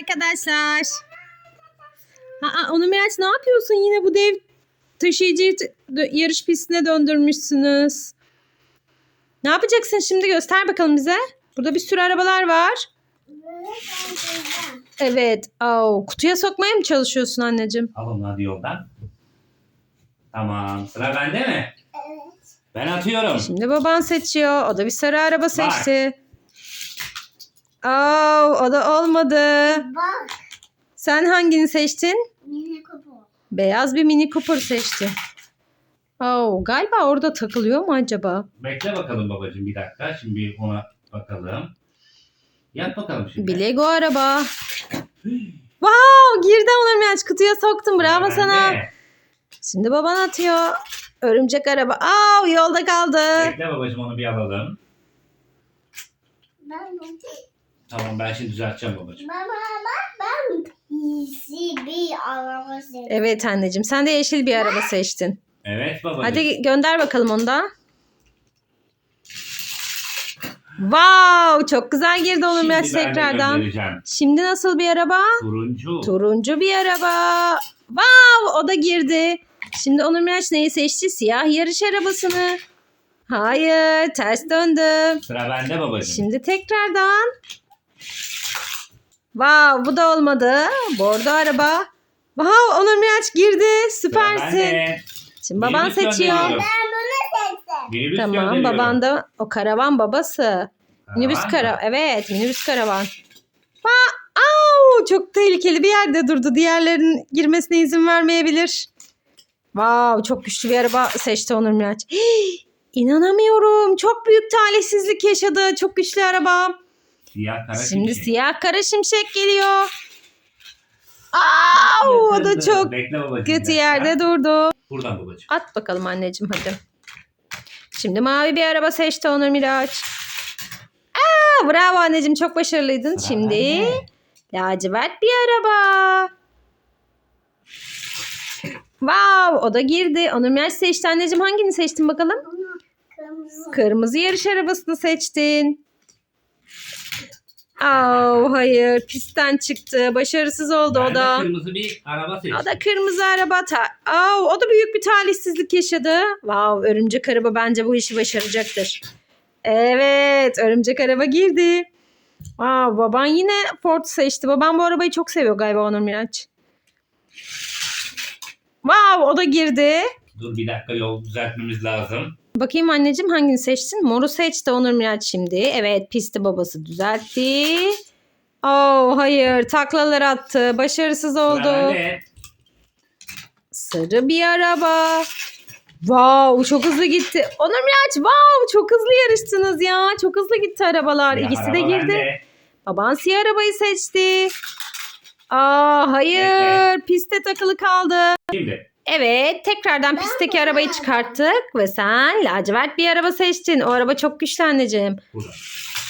arkadaşlar. Aa, onu Miraç ne yapıyorsun? Yine bu dev taşıyıcıyı t- dö- yarış pistine döndürmüşsünüz. Ne yapacaksın şimdi? Göster bakalım bize. Burada bir sürü arabalar var. Evet. Au, kutuya sokmaya mı çalışıyorsun anneciğim? Alın hadi yoldan. Tamam. Sıra bende mi? Evet. Ben atıyorum. Şimdi baban seçiyor. O da bir sarı araba seçti. Au, o da olmadı. Bak. Sen hangini seçtin? Mini kupu. Beyaz bir Mini Cooper seçti. Oh, galiba orada takılıyor mu acaba? Bekle bakalım babacığım bir dakika. Şimdi bir ona bakalım. Yap bakalım şimdi. Bir Lego araba. Wow, girdi Onur Miraç kutuya soktum. Bravo Bende. sana. Şimdi baban atıyor. Örümcek araba. Aa, yolda kaldı. Bekle babacığım onu bir alalım. Ben. Tamam ben şimdi düzelteceğim babacığım. Baba bak ben iyisi bir araba seviyorum. Evet anneciğim, sen de yeşil bir araba seçtin. Evet babacığım. Hadi gönder bakalım onu da. Wow, çok güzel girdi Onur Miraç Şimdi ben de tekrardan. göndereceğim. Şimdi nasıl bir araba? Turuncu. Turuncu bir araba. Wow o da girdi. Şimdi Onur Miraç neyi seçti? Siyah yarış arabasını. Hayır ters döndüm. Sıra bende babacığım. Şimdi tekrardan. Wow bu da olmadı. Bordo araba. Wow Onur Miraç girdi. Süpersin. Şimdi baban Minibüs seçiyor. gönderiyorum. Ben bunu seçtim. Minibüs Tamam gönderiyorum. baban da o karavan babası. Minibüs Karavan kara mı? evet minibüs karavan. Ba Au, çok tehlikeli bir yerde durdu. Diğerlerinin girmesine izin vermeyebilir. Wow, çok güçlü bir araba seçti Onur Miraç. Hii, İnanamıyorum. Çok büyük talihsizlik yaşadı. Çok güçlü araba. Siyah kara Şimdi şimşek. siyah kara şimşek geliyor. Au, o da çok Bekle babacığım. kötü bir yerde durdu. Buradan babacığım. At bakalım anneciğim hadi. Şimdi mavi bir araba seçti Onur Miraç. Aa, bravo anneciğim çok başarılıydın. Sıra Şimdi bende. lacivert bir araba. Wow o da girdi. Onur Miraç seçti anneciğim. Hangini seçtin bakalım? Kırmızı yarış arabasını seçtin. Aa, hayır pistten çıktı. Başarısız oldu o da. kırmızı bir araba seçtim. O da kırmızı araba. Ta- Aa, o da büyük bir talihsizlik yaşadı. Wow, örümcek araba bence bu işi başaracaktır. Evet, örümcek araba girdi. Aa, baban yine Ford seçti. Baban bu arabayı çok seviyor galiba Onur Miraç. Wow, o da girdi. Dur bir dakika yol düzeltmemiz lazım. Bakayım anneciğim hangini seçtin? Moru seçti Onur Miraç şimdi. Evet, pisti babası düzeltti. Oh, hayır, taklalar attı. Başarısız oldu. Sarı bir araba. Wow çok hızlı gitti. Onur Miraç wow çok hızlı yarıştınız ya. Çok hızlı gitti arabalar. Siyah İkisi de araba girdi. bende. Baban siyah arabayı seçti. Aa hayır piste takılı kaldı. Şimdi Evet tekrardan pistteki arabayı çıkarttık ve sen lacivert bir araba seçtin. O araba çok güçlü anneciğim. burada.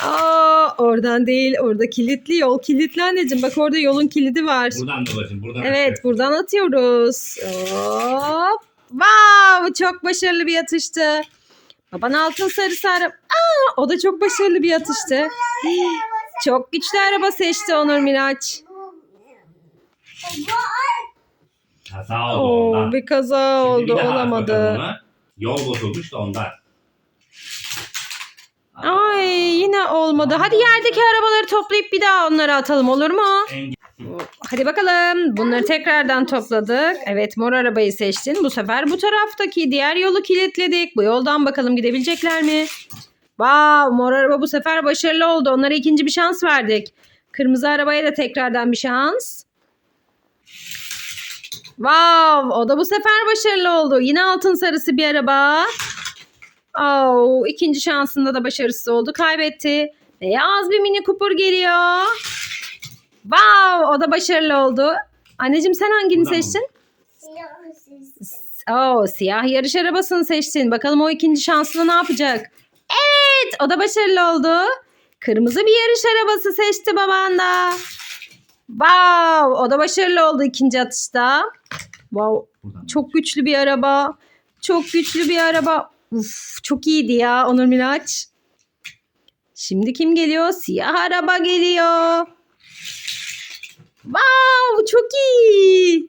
Aa oradan değil orada kilitli yol kilitli anneciğim. Bak orada yolun kilidi var. Buradan babacığım buradan. Evet atacağız. buradan atıyoruz. Hop. Wow çok başarılı bir atıştı. Baban altın sarısı araba. Aa, o da çok başarılı bir atıştı. Çok güçlü araba seçti Onur Miraç. Kaza oldu Oo, ondan. bir kaza Şimdi oldu bir daha olamadı. ona. Yol bozulmuş da ondan. Ay yine olmadı. Hadi yerdeki arabaları toplayıp bir daha onları atalım olur mu? Engel- Hadi bakalım. Bunları tekrardan topladık. Evet mor arabayı seçtin. Bu sefer bu taraftaki diğer yolu kilitledik. Bu yoldan bakalım gidebilecekler mi? Vav mor araba bu sefer başarılı oldu. Onlara ikinci bir şans verdik. Kırmızı arabaya da tekrardan bir şans. Vav o da bu sefer başarılı oldu. Yine altın sarısı bir araba. Oh, ikinci şansında da başarısız oldu. Kaybetti. Beyaz bir mini Cooper geliyor. Wow, o da başarılı oldu. Anneciğim sen hangini Buradan seçtin? Siyah. Oo, siyah yarış arabasını seçtin. Bakalım o ikinci şansında ne yapacak? Evet, o da başarılı oldu. Kırmızı bir yarış arabası seçti baban da. Wow, o da başarılı oldu ikinci atışta. Wow, Buradan. çok güçlü bir araba. Çok güçlü bir araba. Uf, çok iyiydi ya Onur Miraç. Şimdi kim geliyor? Siyah araba geliyor. Wow çok iyi.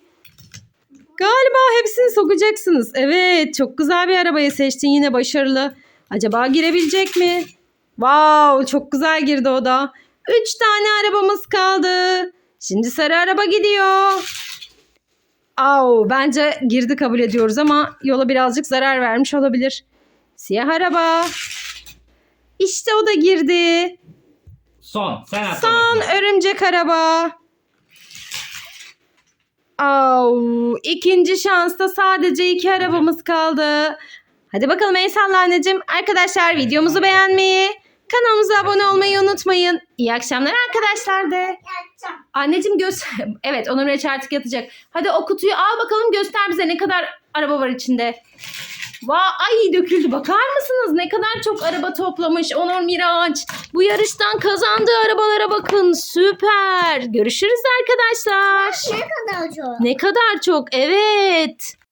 Galiba hepsini sokacaksınız. Evet çok güzel bir arabayı seçtin yine başarılı. Acaba girebilecek mi? Wow çok güzel girdi o da. Üç tane arabamız kaldı. Şimdi sarı araba gidiyor. Au, bence girdi kabul ediyoruz ama yola birazcık zarar vermiş olabilir. Siyah araba. İşte o da girdi. Son. Sen at Son örümcek araba. Au, ikinci şansta sadece iki arabamız kaldı. Hadi bakalım el salla anneciğim. Arkadaşlar videomuzu beğenmeyi, kanalımıza abone olmayı unutmayın. İyi akşamlar arkadaşlar de. Anneciğim göster. Evet Onur Reç artık yatacak. Hadi o kutuyu al bakalım göster bize ne kadar araba var içinde. Vay ay döküldü. Bakar mısınız ne kadar çok araba toplamış Onur Miraç. Bu yarıştan kazandığı arabalara bakın. Süper. Görüşürüz arkadaşlar. Ne kadar çok? Ne kadar çok. Evet.